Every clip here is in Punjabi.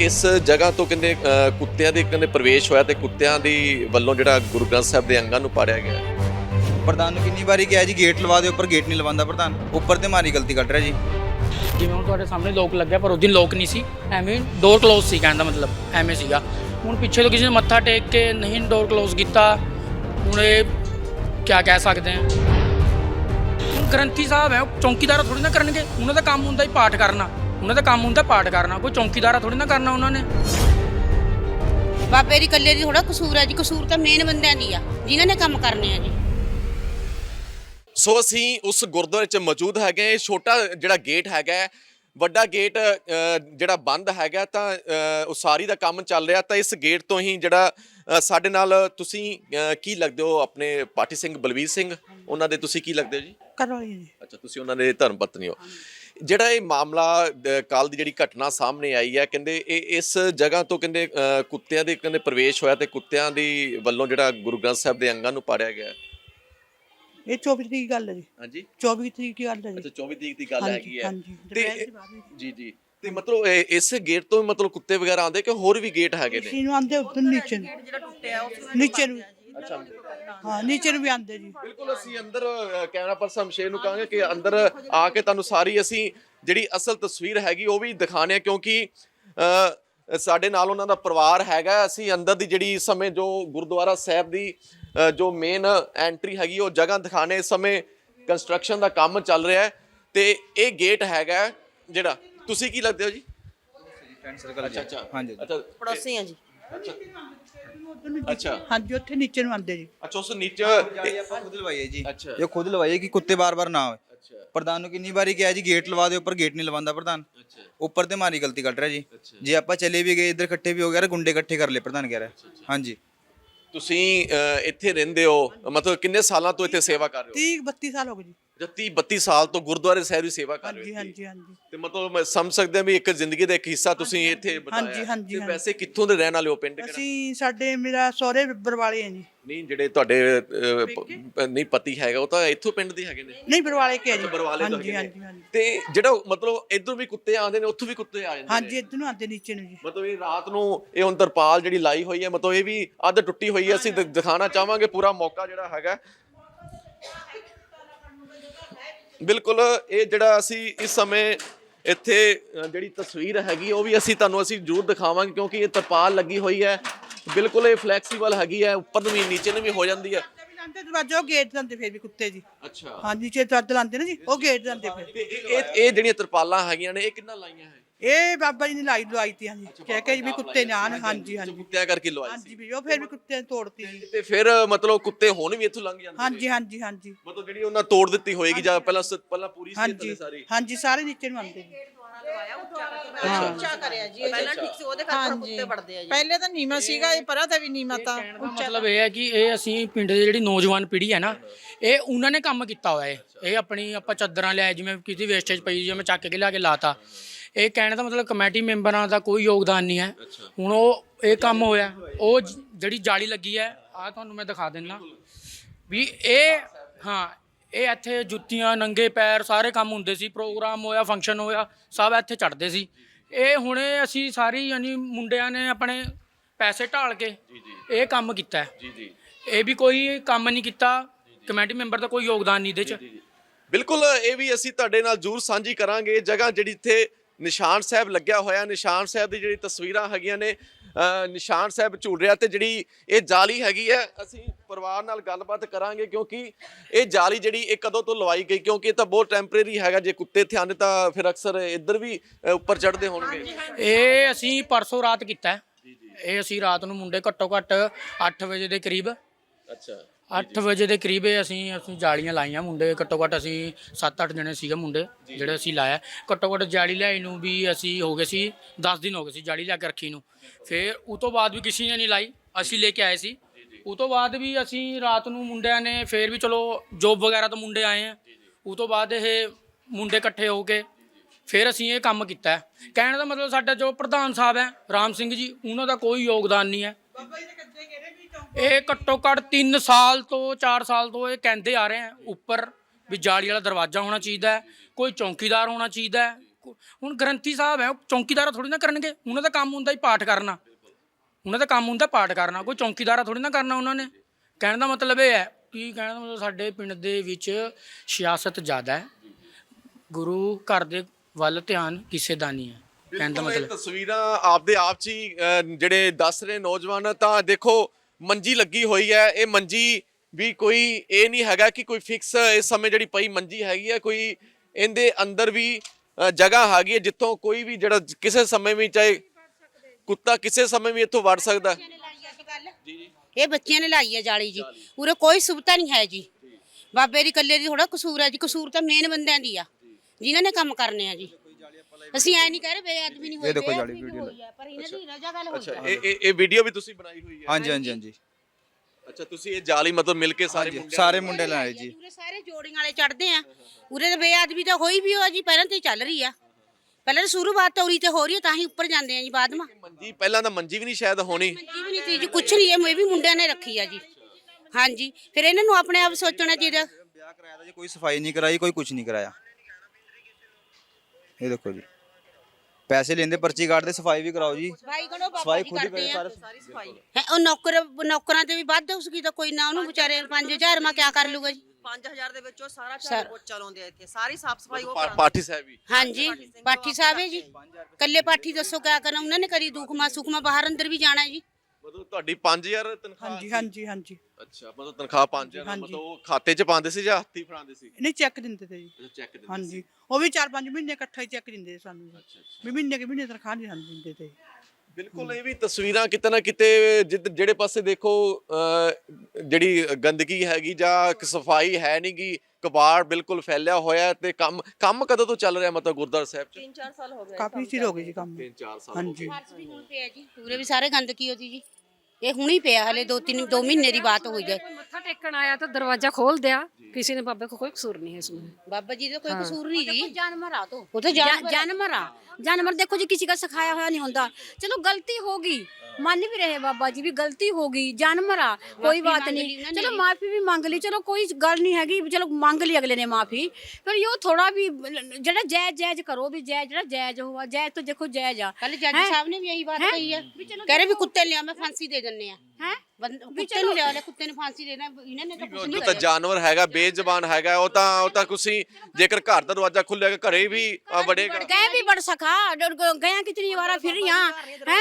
ਇਸ ਜਗ੍ਹਾ ਤੋਂ ਕਹਿੰਦੇ ਕੁੱਤਿਆਂ ਦੇ ਕਹਿੰਦੇ ਪ੍ਰਵੇਸ਼ ਹੋਇਆ ਤੇ ਕੁੱਤਿਆਂ ਦੀ ਵੱਲੋਂ ਜਿਹੜਾ ਗੁਰੂ ਗ੍ਰੰਥ ਸਾਹਿਬ ਦੇ ਅੰਗਾਂ ਨੂੰ ਪਾੜਿਆ ਗਿਆ। ਪ੍ਰਧਾਨ ਨੂੰ ਕਿੰਨੀ ਵਾਰੀ ਕਿਹਾ ਜੀ ਗੇਟ ਲਵਾ ਦੇ ਉੱਪਰ ਗੇਟ ਨਹੀਂ ਲਵਾਉਂਦਾ ਪ੍ਰਧਾਨ। ਉੱਪਰ ਤੇ ਮਾਰੀ ਗਲਤੀ ਕੱਢ ਰਿਹਾ ਜੀ। ਜਿਵੇਂ ਹੁਣ ਤੁਹਾਡੇ ਸਾਹਮਣੇ ਲੋਕ ਲੱਗਿਆ ਪਰ ਉਸ ਦਿਨ ਲੋਕ ਨਹੀਂ ਸੀ। ਐਵੇਂ ਡੋਰ ਕਲੋਜ਼ ਸੀ ਕਹਿਣ ਦਾ ਮਤਲਬ ਐਵੇਂ ਸੀਗਾ। ਹੁਣ ਪਿੱਛੇ ਤੋਂ ਕਿਸੇ ਨੇ ਮੱਥਾ ਟੇਕ ਕੇ ਨਹੀਂ ਡੋਰ ਕਲੋਜ਼ ਕੀਤਾ ਹੁਣ ਇਹ ਕੀ ਕਹਿ ਸਕਦੇ ਆ? ਗ੍ਰੰਥੀ ਸਾਹਿਬ ਹੈ ਉਹ ਚੌਂਕੀਦਾਰ ਥੋੜੀ ਨਾ ਕਰਨਗੇ ਉਹਨਾਂ ਦਾ ਕੰਮ ਹੁੰਦਾ ਹੀ ਪਾਠ ਕਰਨਾ। ਉਹਨਾਂ ਦਾ ਕੰਮ ਹੁੰਦਾ ਪਾਠ ਕਰਨਾ ਕੋਈ ਚੌਂਕੀਦਾਰ ਥੋੜੀ ਨਾ ਕਰਨਾ ਉਹਨਾਂ ਨੇ। ਬਾਬੇ ਦੀ ਇਕੱਲੇ ਦੀ ਥੋੜਾ ਕਸੂਰ ਹੈ ਜੀ ਕਸੂਰ ਤਾਂ ਮੇਨ ਬੰਦਿਆਂ ਦੀ ਆ ਜਿਨ੍ਹਾਂ ਨੇ ਕੰਮ ਕਰਨੇ ਆ ਜੀ। ਸੋ ਅਸੀਂ ਉਸ ਗੁਰਦੁਆਰੇ 'ਚ ਮੌਜੂਦ ਹੈਗੇ ਛੋਟਾ ਜਿਹੜਾ ਗੇਟ ਹੈਗਾ ਵੱਡਾ ਗੇਟ ਜਿਹੜਾ ਬੰਦ ਹੈਗਾ ਤਾਂ ਉਸਾਰੀ ਦਾ ਕੰਮ ਚੱਲ ਰਿਹਾ। ਤਾਂ ਇਸ ਗੇਟ ਤੋਂ ਹੀ ਜਿਹੜਾ ਸਾਡੇ ਨਾਲ ਤੁਸੀਂ ਕੀ ਲੱਗਦੇ ਹੋ ਆਪਣੇ ਪਾਠੀ ਸਿੰਘ ਬਲਵੀਰ ਸਿੰਘ? ਉਹਨਾਂ ਦੇ ਤੁਸੀਂ ਕੀ ਲੱਗਦੇ ਹੋ ਜੀ? ਕਰੋ ਜੀ। ਅੱਛਾ ਤੁਸੀਂ ਉਹਨਾਂ ਦੇ ਧਰਮ ਪਤਨੀ ਹੋ। ਜਿਹੜਾ ਇਹ ਮਾਮਲਾ ਕੱਲ ਦੀ ਜਿਹੜੀ ਘਟਨਾ ਸਾਹਮਣੇ ਆਈ ਹੈ ਕਹਿੰਦੇ ਇਹ ਇਸ ਜਗ੍ਹਾ ਤੋਂ ਕਹਿੰਦੇ ਕੁੱਤਿਆਂ ਦੇ ਕਹਿੰਦੇ ਪ੍ਰਵੇਸ਼ ਹੋਇਆ ਤੇ ਕੁੱਤਿਆਂ ਦੀ ਵੱਲੋਂ ਜਿਹੜਾ ਗੁਰੂ ਗ੍ਰੰਥ ਸਾਹਿਬ ਦੇ ਅੰਗਾਂ ਨੂੰ ਪਾੜਿਆ ਗਿਆ। ਇਹ 24 ਤਰੀਕ ਦੀ ਗੱਲ ਹੈ ਜੀ। ਹਾਂਜੀ। 24 ਤਰੀਕ ਦੀ ਗੱਲ ਹੈ ਅੱਛਾ ਜੀ 24 ਤਰੀਕ ਦੀ ਗੱਲ ਹੈਗੀ ਹੈ। ਹਾਂਜੀ, ਤੇ। ਜੀ ਜੀ। ਤੇ ਮਤਲਬ ਇਹ- ਇਸ ਗੇਟ ਤੋਂ ਮਤਲਬ ਕੁੱਤੇ ਵਗੈਰਾ ਆਉਂਦੇ ਕਿ ਹੋਰ ਵੀ ਗੇਟ ਹੈਗੇ ਨੇ? ਇਸੀ ਨੂੰ ਆਂਦੇ ਉੱਧਰ ਨੀਚੇ ਨੂੰ ਨੀਚੇ ਨੂੰ। ਅੱਛਾ। ਹਾਂ ਨੀਚੇ ਨੂੰ ਵੀ ਆਂਦੇ ਜੀ। ਬਿਲਕੁਲ ਅਸੀਂ ਅੰਦਰ ਅ, ਕੈਮਰਾ ਪਰਸਨ ਸ਼ੇਰ ਨੂੰ ਕਹਾਂਗੇ ਕਿ ਅੰਦਰ ਆ ਕੇ ਤੁਹਾਨੂੰ ਸਾਰੀ ਅਸੀਂ ਜਿਹੜੀ ਅਸਲ ਤਸਵੀਰ ਹੈਗੀ ਉਹ ਵੀ ਦਿਖਾਣੇ ਆ ਕਿਉਂਕਿ ਅ, ਸਾਡੇ ਨਾਲ ਉਹਨਾਂ ਦਾ ਪਰਿਵਾਰ ਹੈਗਾ। ਅਸੀਂ ਅੰਦਰ ਦੀ ਜਿਹੜੀ ਇਸ ਸਮੇਂ ਜੋ ਗੁਰਦੁਆਰਾ ਸਾਹਿਬ ਦੀ ਅ, ਜੋ ਮੇਨ ਐਂਟਰੀ ਹੈਗੀ ਉਹ ਜਗ੍ਹਾ ਦਿਖਾਣੇ ਇਸ ਸਮੇਂ ਕੰਸਟਰਕਸ਼ਨ ਦਾ ਕੰਮ ਚੱਲ ਰਿਹਾ ਹੈ ਤੇ ਇਹ ਗੇਟ ਹੈਗਾ ਜਿਹੜਾ। ਤੁਸੀਂ ਕੀ ਲੱਗਦੇ ਹੋ ਜੀ? ਫਰੈਂਡ ਸਰਕਲ ਅੱਛਾ ਅੱਛਾ। ਹਾਂਜੀ। ਅੱਛਾ। ਪੜੋਸੀ ਆ ਜੀ। ਅੱਛਾ। ਹਾਂਜੀ ਉੱਥੇ ਨੀਚੇ ਨੂੰ ਆਂਦੇ ਜੀ। ਅੱਛਾ ਉਸ ਨੀਚੇ ਜਾਲੀ ਆਪਾਂ ਖੁਦ ਲਵਾਈਏ ਜੀ। ਅੱਛਾ। ਇਹ ਖੁਦ ਲਵਾਈਏ ਕਿ ਕੁੱਤੇ ਬਾਰ-ਬਾਰ ਨਾ ਆਵੇ। ਅੱਛਾ। ਪ੍ਰਧਾਨ ਨੂੰ ਕਿੰਨੀ ਵਾਰੀ ਕਿਹਾ ਜੀ ਗੇਟ ਲਵਾ ਦੇ ਉੱਪਰ ਗੇਟ ਨਹੀਂ ਲਵਾਉਂਦਾ ਪ੍ਰਧਾਨ। ਅੱਛਾ। ਉੱਪਰ ਤੇ ਮਾਰੀ ਗਲਤੀ ਕੱਢ ਰਿਹਾ ਜੀ। ਜੇ ਆਪਾਂ ਚਲੇ ਵੀ ਗਏ ਇੱਧਰ ਇਕੱਠੇ ਵੀ ਹੋ ਗਏ ਯਾਰ ਗੁੰਡੇ ਇਕੱਠੇ ਕਰ ਲਏ ਪ੍ਰਧਾਨ ਕਹਿ ਰਿਹਾ। ਹਾਂਜੀ। ਤੁਸੀਂ ਇੱਥੇ ਰਹਿੰਦੇ ਹੋ ਮਤਲਬ ਕਿੰਨੇ ਸਾਲਾਂ ਤੋਂ ਇੱਥੇ ਸੇਵਾ ਕਰ ਰਹੇ 30 32 ਸਾਲ ਹੋ ਗਏ ਜੀ। ਹੋ ਜਦ 30 32 ਸਾਲ ਤੋਂ ਗੁਰਦੁਆਰੇ ਸਾਹਿਬ ਦੀ ਸੇਵਾ ਕਰ ਰਹੇ ਹਾਂਜੀ ਹੋ ਹਾਂਜੀ ਹਾਂਜੀ। ਤੇ ਮਤਲਬ ਮੈਂ ਸਮਝ ਸਕਦਾ ਵੀ ਇੱਕ ਜ਼ਿੰਦਗੀ ਦਾ ਇੱਕ ਹਿੱਸਾ ਤੁਸੀਂ ਇੱਥੇ ਬਿਤਾਇਆ। ਹਾਂਜੀ, ਹਾਂਜੀ, ਤੇ ਹਾਂਜੀ। ਵੈਸੇ ਕਿੱਥੋਂ ਦੇ ਰਹਿਣ ਵਾਲੇ ਹੋ? ਪਿੰਡ ਕਿਹੜਾ? ਅਸੀਂ ਸਾਡੇ ਮੇਰਾ ਸਹੁਰੇ ਬਰਵਾਲੇ ਆ ਜੀ। ਨਹੀਂ ਜਿਹੜੇ ਤੁਹਾਡੇ ਪ- ਨਹੀਂ ਪਤੀ ਹੈਗਾ ਉਹ ਤਾਂ ਇੱਥੋਂ ਪਿੰਡ ਦੇ ਹੈਗੇ ਨੇ। ਨਹੀਂ ਬਰਵਾਲੇ ਕੇ ਜੀ। ਬਰਵਾਲੇ ਤੋਂ ਹਾਂਜੀ ਹੈਗੇ ਹਾਂਜੀ ਨੇ। ਹਾਂਜੀ ਤੇ ਜਿਹੜਾ ਮਤਲਬ ਇਧਰ ਵੀ ਕੁੱਤੇ ਆਉਂਦੇ ਨੇ ਉੱਥੋਂ ਵੀ ਕੁੱਤੇ ਆ ਜਾਂਦੇ ਹਾਂਜੀ ਨੇ? ਇੱਧਰ ਨੂੰ ਆਂਦੇ ਨੀਚੇ ਨੂੰ ਜੀ। ਮਤਲਬ ਇਹ ਰਾਤ ਨੂੰ ਇਹ ਹੁਣ ਤਰਪਾਲ ਜਿਹੜੀ ਲਾਈ ਹੋਈ ਹੈ ਮਤਲਬ ਇਹ ਵੀ ਅੱਧ ਟੁੱਟੀ ਹੋਈ ਹੈ ਅਸੀਂ ਦ- ਦਿਖਾਉਣਾ ਚਾਹਾਂਗੇ ਪੂਰਾ ਮੌਕਾ ਜਿਹੜਾ ਹੈਗਾ। ਬਿਲਕੁਲ ਇਹ ਜਿਹੜਾ ਅਸੀਂ ਇਸ ਸਮੇਂ ਇੱਥੇ ਜਿਹੜੀ ਤਸਵੀਰ ਹੈਗੀ ਉਹ ਵੀ ਅਸੀਂ ਤੁਹਾਨੂੰ ਅਸੀਂ ਜ਼ਰੂਰ ਦਿਖਾਵਾਂਗੇ ਕਿਉਂਕਿ ਇਹ ਤਰਪਾਲ ਲੱਗੀ ਹੋਈ ਹੈ। ਬਿਲਕੁਲ ਇਹ ਫਲੈਕਸੀਬਲ ਹੈਗੀ ਹੈ ਉੱਪਰ ਨੂੰ ਵੀ ਨੀਚੇ ਨੂੰ ਵੀ ਹੋ ਜਾਂਦੀ ਹੈ। ਲਾਂਦੇ ਦਰਵਾਜ਼ੇ ਉਹ ਗੇਟ ਲਾਂਦੇ ਫਿਰ ਵੀ ਕੁੱਤੇ ਜੀ। ਅੱਛਾ। ਹਾਂ ਨੀਚੇ ਦਰਵਾਜ਼ੇ ਲਾਂਦੇ ਨਾ ਜੀ ਉਹ ਗੇਟ ਲਾਂਦੇ ਫਿਰ। ਇਹ- ਇਹ ਜਿਹੜੀਆਂ ਤਰਪਾਲਾਂ ਹੈਗੀਆਂ ਨੇ ਇਹ ਕਿੰਨਾ ਲਾਈਆਂ ਹੈ? ਇਹ ਬਾਬਾ ਜੀ ਨੇ ਲਾਈ ਲਵਾਈ ਤੀ ਹਾਂਜੀ। ਕਹਿ ਕੇ ਵੀ ਕੁੱਤੇ ਨਾ ਆਉਣ ਹਾਂਜੀ ਹਾਂਜੀ। ਕੁੱਤਿਆਂ ਕਰਕੇ ਲਵਾਈ ਹਾਂਜੀ ਵੀ ਉਹ ਫਿਰ ਵੀ ਕੁੱਤੇ ਨੇ ਤੋੜਤੀ। ਜੀ ਤੇ ਫਿਰ ਮਤਲਬ ਕੁੱਤੇ ਹੁਣ ਵੀ ਇੱਥੋਂ ਲੰਘ ਜਾਂਦੇ ਨੇ। ਹਾਂਜੀ ਹਾਂਜੀ ਹਾਂਜੀ। ਮਤਲਬ ਜਿਹੜੀ ਉਹਨਾਂ ਤੋੜ ਦਿੱਤੀ ਹੋਏਗੀ ਜਾਂ ਪਹਿਲਾਂ ਸ- ਪਹਿਲਾਂ ਪੂਰੀ ਸੀ ਹਾਂਜੀ। ਥੱਲੇ ਸਾਰੀ? ਹਾਂਜੀ ਸਾਰੇ ਨੀਚੇ ਨੂੰ ਆਉਂਦੇ। ਜੀ ਉੱਚਾ ਕਰਿਆ ਜੀ ਪਹਿਲਾਂ ਠੀਕ ਸੀ ਉਹਦੇ ਕਰਕੇ ਕੁੱਤੇ ਵੜਦੇ ਆ ਜੀ। ਪਹਿਲੇ ਤਾਂ ਨੀਮਾ ਸੀਗਾ ਇਹ ਪਰਾਂ ਤੇ ਵੀ ਨੀਮਾ ਤਾਂ। ਮਤਲਬ ਇਹ ਹੈ ਕਿ ਇਹ ਅਸੀਂ ਪਿੰਡ ਦੀ ਜਿਹੜੀ ਨੌਜਵਾਨ ਪੀੜ੍ਹੀ ਹੈ ਨਾ ਇਹ ਉਹਨਾਂ ਨੇ ਕੰਮ ਕੀਤਾ ਹੋਇਆ ਹੈ। ਇਹ ਆਪਣੀ ਆਪਾਂ ਚਾਦਰਾਂ ਲਿਆਏ ਜਿਵੇਂ ਕਿਤੇ ਵੇਸਟੇਜ ਪਈ ਜਿਵੇਂ ਚੱਕ ਕੇ ਲਿਆ ਕੇ ਲਾਤਾ। ਇਹ ਕਹਿਣ ਦਾ ਮਤਲਬ ਕਮੇਟੀ ਮੈਂਬਰਾਂ ਦਾ ਕੋਈ ਯੋਗਦਾਨ ਨਹੀਂ ਹੈ। ਹੁਣ ਉਹ ਇਹ ਕੰਮ ਹੋਇਆ। ਉਹ ਜਿਹੜੀ ਜਾਲੀ ਲੱਗੀ ਹੈ ਆ ਤੁਹਾਨੂੰ ਮੈਂ ਦਿਖਾ ਦਿੰਦਾ ਵੀ ਇਹ ਹਾਂ ਇਹ ਇੱਥੇ ਜੁੱਤੀਆਂ ਨੰਗੇ ਪੈਰ ਸਾਰੇ ਕੰਮ ਹੁੰਦੇ ਸੀ। ਪ੍ਰੋਗਰਾਮ ਹੋਇਆ ਫੰਕਸ਼ਨ ਹੋਇਆ ਸਭ ਇੱਥੇ ਚੜਦੇ ਸੀ। ਇਹ ਹੁਣੇ ਅਸੀਂ ਸਾਰੀ ਯਾਨੀ ਮੁੰਡਿਆਂ ਨੇ ਆਪਣੇ ਪੈਸੇ ਢਾਲ ਕੇ ਇਹ ਕੰਮ ਕੀਤਾ। ਹੈ ਜੀ ਜੀ। ਇਹ ਵੀ ਕੋਈ ਕੰਮ ਨਹੀਂ ਕੀਤਾ। ਕਮੇਟੀ ਮੈਂਬਰ ਦਾ ਕੋਈ ਯੋਗਦਾਨ ਨਹੀਂ ਇਹਦੇ ਚ। ਬਿਲਕੁਲ ਇਹ ਵੀ ਅਸੀਂ ਤੁਹਾਡੇ ਨਾਲ ਜ਼ਰੂਰ ਸਾਂਝੀ ਕਰਾਂਗੇ। ਜਗ੍ਹਾ ਜਿਹੜੀ ਇੱਥੇ ਨਿਸ਼ਾਨ ਸਾਹਿਬ ਲੱਗਿਆ ਹੋਇਆ ਨਿਸ਼ਾਨ ਸਾਹਿਬ ਦੀ ਜਿਹੜੀ ਤਸਵੀਰਾਂ ਹੈਗੀਆਂ ਨੇ ਨਿਸ਼ਾਨ ਸਾਹਿਬ ਝੂਲ ਰਿਹਾ ਤੇ ਜਿਹੜੀ ਇਹ ਜਾਲੀ ਹੈਗੀ ਹੈ ਅਸੀਂ ਪਰਿਵਾਰ ਨਾਲ ਗੱਲਬਾਤ ਕਰਾਂਗੇ ਕਿਉਂਕਿ ਇਹ ਜਾਲੀ ਜਿਹੜੀ ਇਹ ਕਦੋਂ ਤੋਂ ਲਵਾਈ ਗਈ ਕਿਉਂਕਿ ਇਹ ਤਾਂ ਬਹੁਤ ਟੈਂਪਰੇਰੀ ਹੈਗਾ ਜੇ ਕੁੱਤੇ ਇੱਥੇ ਆਉਂਦੇ ਤਾਂ ਫਿਰ ਅਕਸਰ ਇੱਧਰ ਵੀ ਉੱਪਰ ਚੜ੍ਹਦੇ ਹੋਣਗੇ। ਇਹ ਅਸੀਂ ਪਰਸੋਂ ਰਾਤ ਕੀਤਾ। ਇਹ ਅਸੀਂ ਰਾਤ ਨੂੰ ਮੁੰਡੇ ਘੱਟੋ ਘੱਟ 8 ਵਜੇ ਦੇ ਕਰੀਬ ਅੱਛਾ। 8 ਵਜੇ ਦੇ ਕਰੀਬ ਇਹ ਅਸੀਂ ਅਸੀਂ ਜਾਲੀਆਂ ਲਾਈਆਂ ਮੁੰਡੇ ਘੱਟੋ ਘੱਟ ਅਸੀਂ 7-8 ਜਣੇ ਸੀਗੇ ਮੁੰਡੇ ਜਿਹੜੇ ਅਸੀਂ ਲਾਇਆ। ਘੱਟੋ ਘੱਟ ਜਾਲੀ ਲਿਆਈ ਨੂੰ ਵੀ ਅਸੀਂ ਹੋ ਗਏ ਸੀ 10 ਦਿਨ ਹੋ ਗਏ ਸੀ ਜਾਲੀ ਲਿਆ ਕੇ ਰੱਖੀ ਨੂੰ। ਫਿਰ ਉਹ ਤੋਂ ਬਾਅਦ ਵੀ ਕਿਸੇ ਨੇ ਨਹੀਂ ਲਾਈ ਅਸੀਂ ਲੈ ਕੇ ਆਏ ਸੀ। ਉਹ ਤੋਂ ਬਾਅਦ ਵੀ ਅਸੀਂ ਰਾਤ ਨੂੰ ਮੁੰਡਿਆਂ ਨੇ ਫਿਰ ਵੀ ਚਲੋ ਜੋਬ ਵਗੈਰਾ ਤੋਂ ਮੁੰਡੇ ਆਏ ਆ। ਉਹ ਤੋਂ ਬਾਅਦ ਇਹ ਮੁੰਡੇ ਇਕੱਠੇ ਹੋ ਕੇ ਫਿਰ ਅਸੀਂ ਇਹ ਕੰਮ ਕੀਤਾ। ਕਹਿਣ ਦਾ ਮਤਲਬ ਸਾਡਾ ਜੋ ਪ੍ਰਧਾਨ ਸਾਹਿਬ ਹੈ ਰਾਮ ਸਿੰਘ ਜੀ ਉਹਨਾਂ ਦਾ ਕੋਈ ਯੋਗਦਾਨ ਨਹੀਂ ਹੈ। ਇਹ ਘੱਟੋ ਘੱਟ 3 ਸਾਲ ਤੋਂ 4 ਸਾਲ ਤੋਂ ਇਹ ਕਹਿੰਦੇ ਆ ਰਹੇ ਆ ਉੱਪਰ ਵੀ ਜਾਲੀ ਵਾਲਾ ਦਰਵਾਜ਼ਾ ਹੋਣਾ ਚਾਹੀਦਾ ਹੈ ਕੋਈ ਚੌਕੀਦਾਰ ਹੋਣਾ ਚਾਹੀਦਾ ਹੈ। ਹੁਣ ਗ੍ਰੰਥੀ ਸਾਹਿਬ ਹੈ ਉਹ ਚੌਂਕੀਦਾਰਾ ਥੋੜੀ ਨਾ ਕਰਨਗੇ ਉਹਨਾਂ ਦਾ ਕੰਮ ਹੁੰਦਾ ਹੀ ਪਾਠ ਕਰਨਾ। ਉਹਨਾਂ ਦਾ ਕੰਮ ਹੁੰਦਾ ਪਾਠ ਕਰਨਾ ਕੋਈ ਚੌਂਕੀਦਾਰਾ ਥੋੜੀ ਨਾ ਕਰਨਾ ਉਹਨਾਂ ਨੇ। ਕਹਿਣ ਦਾ ਮਤਲਬ ਇਹ ਹੈ ਕਿ ਕਹਿਣ ਦਾ ਮਤਲਬ ਸਾਡੇ ਪਿੰਡ ਦੇ ਵਿੱਚ ਸਿਆਸਤ ਜ਼ਿਆਦਾ ਹੈ ਗੁਰੂ ਘਰ ਦੇ ਵੱਲ ਧਿਆਨ ਕਿਸੇ ਦਾ ਨਹੀਂ ਹੈ। ਕਹਿਣ ਦਾ ਮਤਲਬ ਤਸਵੀਰਾਂ ਆਪਦੇ ਆਪ ਚ ਹੀ ਜਿਹੜੇ ਦੱਸ ਰਹੇ ਨੌਜਵਾਨ ਤਾਂ ਦੇਖੋ ਮੰਜੀ ਲੱਗੀ ਹੋਈ ਹੈ ਇਹ ਮੰਜੀ ਵੀ ਕੋਈ ਇਹ ਨਹੀਂ ਹੈਗਾ ਕਿ ਕੋਈ ਫਿਕਸ ਇਸ ਸਮੇਂ ਜਿਹੜੀ ਪਈ ਮੰਜੀ ਹੈਗੀ ਹੈ ਕੋਈ ਇਹਦੇ ਅੰਦਰ ਵੀ ਜਗ੍ਹਾ ਹੈਗੀ ਹੈ ਜਿੱਥੋਂ ਕੋਈ ਵੀ ਜਿਹੜਾ ਕਿਸੇ ਸਮੇਂ ਵੀ ਚਾਹੇ ਕੁੱਤਾ ਕਿਸੇ ਸਮੇਂ ਵੀ ਇੱਥੋਂ ਵੜ ਸਕਦਾ। ਇਹ ਬੱਚਿਆਂ ਨੇ ਲਾਈ ਹੈ ਜਾਲੀ ਜੀ। ਉਰੇ ਕੋਈ ਸੁਵਿਧਾ ਨਹੀਂ ਹੈ ਜੀ। ਬਾਬੇ ਦੀ ਕੱਲੇ ਦੀ ਥੋੜਾ ਕਸੂਰ ਹੈ ਜੀ। ਕਸੂਰ ਤਾਂ ਮੇਨ ਬੰਦਿਆਂ ਦੀ ਆ। ਜਿਨ੍ਹਾਂ ਨੇ ਕੰਮ ਕਰਨੇ ਆ ਜੀ। ਅਸੀਂ ਐ ਨਹੀਂ ਕਹਿ ਰਹੇ ਬੇਅਦਬੀ ਨਹੀਂ ਹੋਈ ਇਹ ਦੇਖੋ ਜਾਲੀ ਵੀਡੀਓ ਪਰ ਇਹਨਾਂ ਦੀ ਰਜਾ ਗੱਲ ਹੋਈ ਅੱਛਾ ਹੈ। ਇਹ ਇਹ ਇਹ ਵੀਡੀਓ ਵੀ ਤੁਸੀਂ ਬਣਾਈ ਹੋਈ ਹੈ। ਹਾਂਜੀ ਹਾਂਜੀ ਹਾਂਜੀ। ਅੱਛਾ ਤੁਸੀਂ ਇਹ ਜਾਲੀ ਮਤਲਬ ਮਿਲ ਕੇ ਸਾਰੇ ਹਾਂਜੀ ਮੁੰਡੇ ਸਾਰੇ ਮੁੰਡੇ ਲਾਏ ਜੀ। ਉਰੇ ਸਾਰੇ ਜੋੜੀਆਂ ਵਾਲੇ ਚੜਦੇ ਆ। ਉਰੇ ਤਾਂ ਬੇਅਦਬੀ ਤਾਂ ਹੋਈ ਵੀ ਹੋ ਜੀ ਪਹਿਲਾਂ ਤੇ ਹੀ ਚੱਲ ਰਹੀ ਆ। ਪਹਿਲਾਂ ਤਾਂ ਸ਼ੁਰੂਆਤ ਤੌਰੀ ਤੇ ਹੋ ਰਹੀ ਹੈ ਤਾਂ ਹੀ ਉੱਪਰ ਜਾਂਦੇ ਆ ਜੀ ਬਾਅਦ ਮਾ ਮੰਜੀ ਪਹਿਲਾਂ ਤਾਂ ਮੰਜੀ ਵੀ ਨਹੀਂ ਸ਼ਾਇਦ ਹੋਣੀ। ਮੰਜੀ ਵੀ ਨਹੀਂ ਤੀ ਜੀ ਕੁਛ ਨਹੀਂ ਇਹ ਵੀ ਮੁੰਡਿਆਂ ਨੇ ਰੱਖੀ ਆ ਜੀ। ਹਾਂਜੀ ਫਿਰ ਇਹਨਾਂ ਨੂੰ ਆਪਣੇ ਆਪ ਸੋਚਣਾ ਚਾਹੀਦਾ ਵਿਆਹ ਕਰਾਇਆ ਤਾਂ ਜੀ ਕੋਈ ਸਫ਼ਾਈ ਨਹੀਂ ਕਰਾਈ ਕੋਈ ਕੁਝ ਨਹੀਂ ਕਰਾਇਆ। ਇਹ ਦੇਖੋ ਜੀ। ਪੈਸੇ ਲੈਂਦੇ ਪਰਚੀ ਕਾਟਦੇ ਸਫ਼ਾਈ ਵੀ ਕਰਾਓ ਜੀ। ਸਫ਼ਾਈ ਕਰੋ ਬਾਬਾ ਸਫ਼ਾਈ ਜੀ ਖੁਦ ਹੀ ਕਰਦੇ ਕਰੇ ਆ? ਸਾਰੇ ਹੈ ਉਹ ਨੌਕਰ ਨੌਕਰਾਂ ਤੇ ਵੀ ਵੱਧ ਉਸਕੀ ਤਾਂ ਕੋਈ ਨਾ ਉਹਨੂੰ ਵਿਚਾਰੇ 5000 ਮਾ ਕਿਆ ਕਰ ਲੂਗਾ ਜੀ? 5000 ਦੇ ਵਿੱਚੋਂ ਸਾਰਾ ਸਰ। ਝਾੜੂ ਪੋਚਾ ਲਾਉਂਦੇ ਆ ਇੱਥੇ ਸਾਰੀ ਸਾਫ਼ ਸਫ਼ਾਈ ਉਹ ਕਰਾਉਂਦੇ ਪਾਠੀ ਸਾਹਿਬ ਵੀ ਹਾਂਜੀ ਪਾਠੀ ਸਾਹਿਬ ਹੈ ਜੀ। ਕੱਲੇ ਪਾਠੀ ਦੱਸੋ ਕਿਆ ਕਰਨਾ ਉਹਨਾਂ ਨੇ ਕਰੀ ਦੁਖਮਾ ਸੁਖਮਾ ਬਾਹਰ ਅੰਦਰ ਵੀ ਜਾਣਾ ਹੈ ਜੀ। ਤੁਹਾਡੀ 5000 ਤਨਖਾਹ ਹਾਂਜੀ ਸੀ? ਹਾਂਜੀ ਹਾਂਜੀ। ਅੱਛਾ ਮਤਲਬ ਤਨਖਾਹ 5000 ਹਾਂਜੀ। ਮਤਲਬ ਉਹ ਖਾਤੇ 'ਚ ਪਾਉਂਦੇ ਸੀ ਜਾਂ ਹੱਥੀ ਫੜਾਉਂਦੇ ਸੀ? ਨਹੀਂ ਚੈੱਕ ਦਿੰਦੇ ਤੇ ਜੀ। ਚੈੱਕ ਦਿੰਦੇ ਹਾਂਜੀ। ਉਹ ਵੀ 4-5 ਮਹੀਨੇ ਇਕੱਠਾ ਹੀ ਚੈੱਕ ਦਿੰਦੇ ਸੀ ਸਾਨੂੰ। ਜੀ। ਵੀ ਮਹੀਨੇ ਕੇ ਮਹੀਨੇ ਤਨਖਾਹ ਨਹੀਂ ਸਾਨੂੰ ਦਿੰਦੇ ਤੇ। ਬਿਲਕੁਲ ਇਹ ਵੀ ਤਸਵੀਰਾਂ ਕਿਤੇ ਨਾ ਕਿਤੇ ਜਿਹੜੇ ਪਾਸੇ ਦੇਖੋ ਅਹ, ਜਿਹੜੀ ਗੰਦਗੀ ਹੈਗੀ ਜਾਂ ਸਫ਼ਾਈ ਹੈ ਨਹੀਂਗੀ ਕਬਾੜ ਬਿਲਕੁਲ ਫੈਲਿਆ ਹੋਇਆ ਹੈ ਤੇ ਕੰਮ ਕੰਮ ਕਦੋਂ ਤੋਂ ਚੱਲ ਰਿਹਾ ਮਤਲਬ ਗੁਰਦੁਆਰਾ ਸਾਹਿਬ 'ਚ? 3-4 ਸਾਲ ਹੋ ਗਏ ਕਾਫੀ ਚਿਰ ਹੋ ਗਏ ਜੀ ਕੰਮ 3-4 ਸਾਲ ਹੋ ਹਾਂਜੀ। ਗਏ। ਫਰਸ਼ ਵੀ ਹੁਣ ਪਿਆ ਜੀ। ਪੂਰੇ ਵੀ ਸਾਰੇ ਗੰਦਗੀ ਉਹਦੀ ਜੀ। ਇਹ ਹੁਣੀ ਪਿਆ ਹਲੇ 2-3 2 ਮਹੀਨੇ ਦੀ ਬਾਤ ਹੋਈ ਹੈ। मत्था टेकन आया तो दरवाजा खोल दिया किसी ने बाबे को कोई कसूर नहीं है इसमें ਬਾਬਾ ਜੀ ਦਾ ਕੋਈ ਕਸੂਰ ਨਹੀਂ ਜੀ जानवर आ तो ਉਹ ਤਾਂ ਜਾਨਵਰ ਆ। जानवर आ जानवर देखो जी किसी का सिखाया हुआ नहीं होता चलो गलती होगी मान भी रहे बाबा जी भी गलती होगी जानवर आ कोई बात मांग ली नहीं उन्होंने चलो भी। माफी भी मांग ली चलो कोई गल नहीं हैगी चलो मांग ली अगले ने माफी पर यो थोड़ा भी जड़ा जायज जायज करो भी जायज जड़ा जायज हुआ जायज तो देखो जायज आ ਕੱਲ ਜੱਜ ਸਾਹਿਬ ਨੇ ਵੀ ਇਹੀ ਬਾਤ ਹੈਂ? ਕਹੀ ਹੈ ਵੀ ਚਲੋ ਕਹਿ ਰਹੇ ਵੀ ਕੁੱਤੇ ਲਿਆ ਮੈਂ ਫਾਂਸੀ ਦੇ ਦਿੰਨੇ ਆ हैं ਬੰਦ- ਕੁੱਤੇ ਨੂੰ ਲਿਆ ਲੈ ਕੁੱਤੇ ਨੂੰ ਫਾਂਸੀ ਦੇਣਾ ਇਹਨਾਂ ਨੇ ਤਾਂ ਕੁਝ ਜੋ ਨਹੀਂ ਤਾਂ ਕਰਿਆ ਜਾਨਵਰ ਹੈਗਾ ਬੇਜ਼ਬਾਨ ਹੈਗਾ ਉਹ ਤਾਂ ਉਹ ਤਾਂ ਤੁਸੀਂ ਜੇਕਰ ਘਰ ਦਾ ਦਰਵਾਜ਼ਾ ਖੁੱਲੇਗਾ ਘਰੇ ਵੀ ਅ, ਵੜੇਗਾ गए भी बढ़ सका और गया कितनी बार फिर यहाँ हैं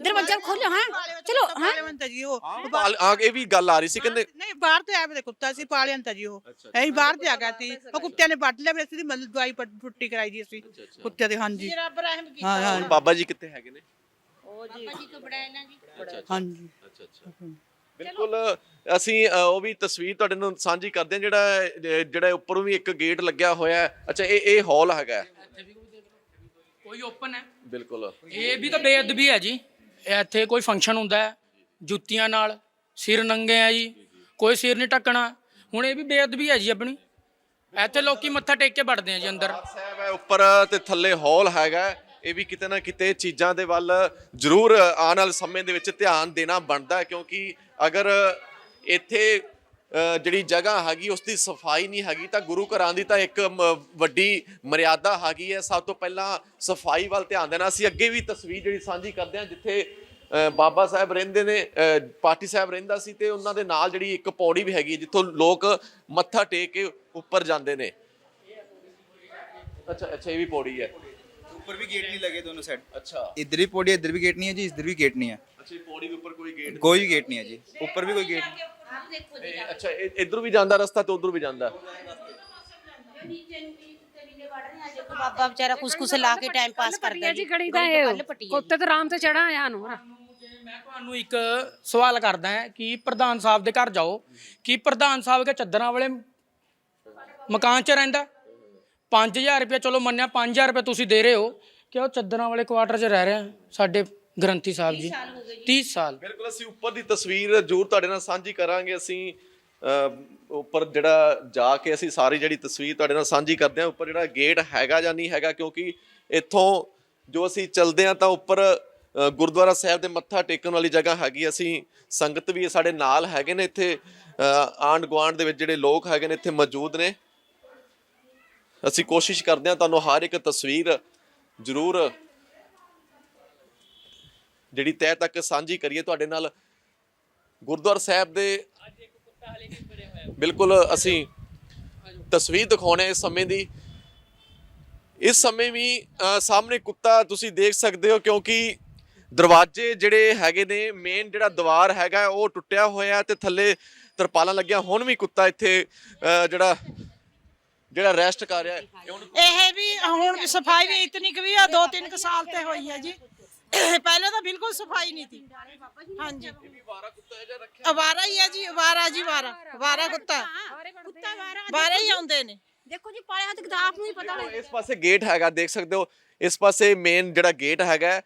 दरवाजा खोलो हाँ चलो हाँ ਪਾਲਿਆ ਹੁੰਦਾ ਜੀ ਉਹ ਪਾਲ- ਆ ਇਹ ਵੀ ਗੱਲ ਆ ਰਹੀ ਸੀ ਕਹਿੰਦੇ ਨਹੀਂ ਬਾਹਰ ਤੇ ਆਇਆ ਵੇ ਕੁੱਤਾ ਸੀ ਪਾਲਿਆ ਹੁੰਦਾ ਜੀ ਉਹ ਐਂ ਬਾਹਰ ਤੇ ਆ ਗਿਆ ਸੀ ਉਹ ਕੁੱਤਿਆਂ ਨੇ ਵੱਢ ਲਿਆ ਫਿਰ ਅਸੀਂ ਮਤਲਬ ਦਵਾਈ ਪੱਟ- ਪੁੱਟੀ ਕਰਾਈ ਜੀ ਅਸੀਂ ਕੁੱਤੇ ਦੇ ਹਾਂਜੀ ਰੱਬ ਰਹਿਮ ਕੀਤਾ ਹਾਂ ਹਾਂ ਹੁਣ ਬਾਬਾ ਜੀ ਕਿੱਥੇ ਹੈਗੇ ਨੇ ਬਾਬਾ ਜੀ ਤੋਂ ਬੜਾ ਇਹਨਾਂ ਜੀ ਹਾਂਜੀ ਅੱਛਾ ਅੱਛਾ ਬਿਲਕੁਲ ਅਸੀਂ ਅ, ਉਹ ਵੀ ਤਸਵੀਰ ਤੁਹਾਡੇ ਨਾਲ ਸਾਂਝੀ ਕਰਦੇ ਹਾਂ ਜਿਹੜਾ ਜਿਹੜਾ ਉੱਪਰੋਂ ਵੀ ਇੱਕ ਗੇਟ ਲੱਗਿਆ ਹੋਇਆ ਹੈ। ਅੱਛਾ ਇਹ ਇਹ ਹਾਲ ਹੈਗਾ ਹੈ। ਕੋਈ ਓਪਨ ਹੈ। ਬਿਲਕੁਲ। ਇਹ ਵੀ ਤਾਂ ਬੇਅਦਬੀ ਹੈ ਜੀ। ਇੱਥੇ ਕੋਈ ਫੰਕਸ਼ਨ ਹੁੰਦਾ ਹੈ ਜੁੱਤੀਆਂ ਨਾਲ ਸਿਰ ਨੰਗੇ ਆ ਜੀ। ਕੋਈ ਸਿਰ ਨਹੀਂ ਟੱਕਣਾ ਹੁਣ ਇਹ ਵੀ ਬੇਅਦਬੀ ਹੈ ਜੀ ਆਪਣੀ। ਇੱਥੇ ਲੋਕੀ ਮੱਥਾ ਟੇਕ ਕੇ ਵੜਦੇ ਆ ਜੀ ਅੰਦਰ। ਸਾਹਿਬ ਹੈ ਉੱਪਰ ਤੇ ਥੱਲੇ ਹਾਲ ਹੈਗਾ ਹੈ। ਇਹ ਵੀ ਕਿਤੇ ਨਾ ਕਿਤੇ ਚੀਜ਼ਾਂ ਦੇ ਵੱਲ ਜ਼ਰੂਰ ਆਉਣ ਵਾਲੇ ਸਮੇਂ ਦੇ ਵਿੱਚ ਧਿਆਨ ਦੇਣਾ ਬਣਦਾ ਹੈ ਕਿਉਂਕਿ ਅਗਰ ਇੱਥੇ ਜਿਹੜੀ ਜਗ੍ਹਾ ਹੈਗੀ ਉਸ ਦੀ ਸਫ਼ਾਈ ਨਹੀਂ ਹੈਗੀ ਤਾਂ ਗੁਰੂ ਘਰਾਂ ਦੀ ਤਾਂ ਇੱਕ ਮ- ਵੱਡੀ ਮਰਿਆਦਾ ਹੈਗੀ ਹੈ। ਸਭ ਤੋਂ ਪਹਿਲਾਂ ਸਫ਼ਾਈ ਵੱਲ ਧਿਆਨ ਦੇਣਾ। ਅਸੀਂ ਅੱਗੇ ਵੀ ਤਸਵੀਰ ਜਿਹੜੀ ਸਾਂਝੀ ਕਰਦੇ ਹਾਂ ਜਿੱਥੇ ਬਾਬਾ ਸਾਹਿਬ ਰਹਿੰਦੇ ਨੇ ਅ, ਪਾਠੀ ਸਾਹਿਬ ਰਹਿੰਦਾ ਸੀ ਤੇ ਉਹਨਾਂ ਦੇ ਨਾਲ ਜਿਹੜੀ ਇੱਕ ਪੌੜੀ ਵੀ ਹੈਗੀ ਹੈ, ਜਿੱਥੋਂ ਲੋਕ ਮੱਥਾ ਟੇਕ ਕੇ ਉੱਪਰ ਜਾਂਦੇ ਨੇ। ਅੱਛਾ ਅੱਛਾ ਇਹ ਵੀ ਪੌੜੀ ਹੈ। ऊपर भी गेट नहीं लगे दोनों साइड ਅੱਛਾ इधर भी पौड़ी है इधर भी गेट नहीं है जी इधर भी गेट नहीं है ਅੱਛਾ ਇਹ ਪੌੜੀ ਦੇ ਉੱਪਰ ਕੋਈ ਗੇਟ कोई भी गेट नहीं है जी ऊपर भी कोई गेट ਨਹੀਂ ਅੱਛਾ ਇਹ ਇਧਰ ਵੀ ਜਾਂਦਾ ਰਸਤਾ ਤੇ ਉਧਰ ਵੀ ਜਾਂਦਾ ਬਾਬਾ ਵਿਚਾਰਾ ਕੁਛ ਕੁਛ ਲਾ ਕੇ ਟਾਈਮ ਪਾਸ ਕਰਦਾ जी कड़ी था ये ਗੱਲ ਪੱਟੀ ਹੈ कुत्ते तो राम से चढ़ा आया नु ਮੈਂ ਤੁਹਾਨੂੰ ਇੱਕ ਸਵਾਲ ਕਰਦਾ ਹਾਂ ਕਿ ਪ੍ਰਧਾਨ ਸਾਹਿਬ ਦੇ ਘਰ ਜਾਓ ਕਿ ਪ੍ਰਧਾਨ ਸਾਹਿਬ ਕੇ ਚੱਦਰਾਂ ਵਾਲੇ ਮਕਾਨ 'ਚ ਰਹਿੰਦਾ 5000 ਰੁਪਏ ਚਲੋ ਮੰਨਿਆ 5000 ਰੁਪਏ ਤੁਸੀਂ ਦੇ ਰਹੇ ਹੋ। ਕਿ ਉਹ ਚੱਦਰਾਂ ਵਾਲੇ ਕੁਆਟਰ 'ਚ ਰਹਿ ਰਹੇ ਆ ਸਾਡੇ ਗ੍ਰੰਥੀ ਸਾਹਿਬ ਜੀ। 30 ਸਾਲ ਬਿਲਕੁਲ ਅਸੀਂ ਉੱਪਰ ਦੀ ਤਸਵੀਰ ਜ਼ਰੂਰ ਤੁਹਾਡੇ ਨਾਲ ਸਾਂਝੀ ਕਰਾਂਗੇ। ਅਸੀਂ ਉੱਪਰ ਜਿਹੜਾ ਜਾ ਕੇ ਅਸੀਂ ਸਾਰੀ ਜਿਹੜੀ ਤਸਵੀਰ ਤੁਹਾਡੇ ਨਾਲ ਸਾਂਝੀ ਕਰਦੇ ਹਾਂ ਉੱਪਰ ਜਿਹੜਾ ਗੇਟ ਹੈਗਾ ਜਾਂ ਨਹੀਂ ਹੈਗਾ ਕਿਉਂਕਿ ਇੱਥੋਂ ਜੋ ਅਸੀਂ ਚੱਲਦੇ ਹਾਂ ਤਾਂ ਉੱਪਰ ਗੁਰਦੁਆਰਾ ਸਾਹਿਬ ਦੇ ਮੱਥਾ ਟੇਕਣ ਵਾਲੀ ਜਗ੍ਹਾ ਹੈਗੀ ਅਸੀਂ ਸੰਗਤ ਵੀ ਸਾਡੇ ਨਾਲ ਹੈਗੇ ਨੇ ਇੱਥੇ ਅਹ, ਆਂਢ ਗੁਆਂਢ ਦੇ ਵਿੱਚ ਜਿਹੜੇ ਲੋਕ ਹੈਗੇ ਨੇ ਇੱਥੇ ਮੌਜੂਦ ਨੇ। ਅਸੀਂ ਕੋਸ਼ਿਸ਼ ਕਰਦੇ ਹਾਂ ਤੁਹਾਨੂੰ ਹਰ ਇੱਕ ਤਸਵੀਰ ਜ਼ਰੂਰ ਜਿਹੜੀ ਤਹਿ ਤੱਕ ਸਾਂਝੀ ਕਰੀਏ। ਤੁਹਾਡੇ ਨਾਲ ਗੁਰਦੁਆਰਾ ਸਾਹਿਬ ਦੇ ਬਿਲਕੁਲ ਅਸੀਂ ਤਸਵੀਰ ਦਿਖਾਉਣੇ ਇਸ ਸਮੇਂ ਦੀ। ਇਸ ਸਮੇਂ ਵੀ ਸਾਹਮਣੇ ਕੁੱਤਾ ਤੁਸੀਂ ਦੇਖ ਸਕਦੇ ਹੋ ਕਿਉਂਕਿ ਦਰਵਾਜ਼ੇ ਜਿਹੜੇ ਹੈਗੇ ਨੇ ਮੇਨ ਜਿਹੜਾ ਦੀਵਾਰ ਹੈਗਾ, ਉਹ ਟੁੱਟਿਆ ਹੋਇਆ ਤੇ ਥੱਲੇ ਤਰਪਾਲਾਂ ਲੱਗੀਆਂ। ਹੁਣ ਵੀ ਕੁੱਤਾ ਇੱਥੇ ਜਿਹੜਾ ਜਿਹੜਾ ਰੈਸਟ ਕਰ ਰਿਹਾ ਹੈ ਇਹ ਵੀ ਹੁਣ ਸਫ਼ਾਈ ਵੀ ਇਤਨੀ ਕੁ ਵੀ ਆ ਦੋ ਤਿੰਨ ਕੁ ਸਾਲ ਤੇ ਹੋਈ ਹੈ ਜੀ। ਪਹਿਲਾਂ ਤਾਂ ਬਿਲਕੁਲ ਸਫ਼ਾਈ ਨਹੀਂ ਸੀ। ਹਾਂਜੀ। ਅਵਾਰਾ ਹੀ ਹੈ ਜੀ ਅਵਾਰਾ ਜੀ ਵਾਰਾ ਵਾਰਾ ਕੁੱਤਾ। ਕੁੱਤਾ ਵਾਰਾ ਵਾਰਾ ਹੀ ਆਉਂਦੇ ਨੇ। ਦੇਖੋ ਜੀ ਪਾਲਿਆ ਤੇ ਆਪ ਨੂੰ ਹੀ ਪਤਾ ਹੋਵੇ ਇਸ ਪਾਸੇ ਗੇਟ ਹੈਗਾ ਦੇਖ ਸਕਦੇ ਹੋ ਇਸ ਪਾਸੇ ਮੇਨ ਜਿਹੜਾ ਗੇਟ ਹੈਗਾ ਹੈ,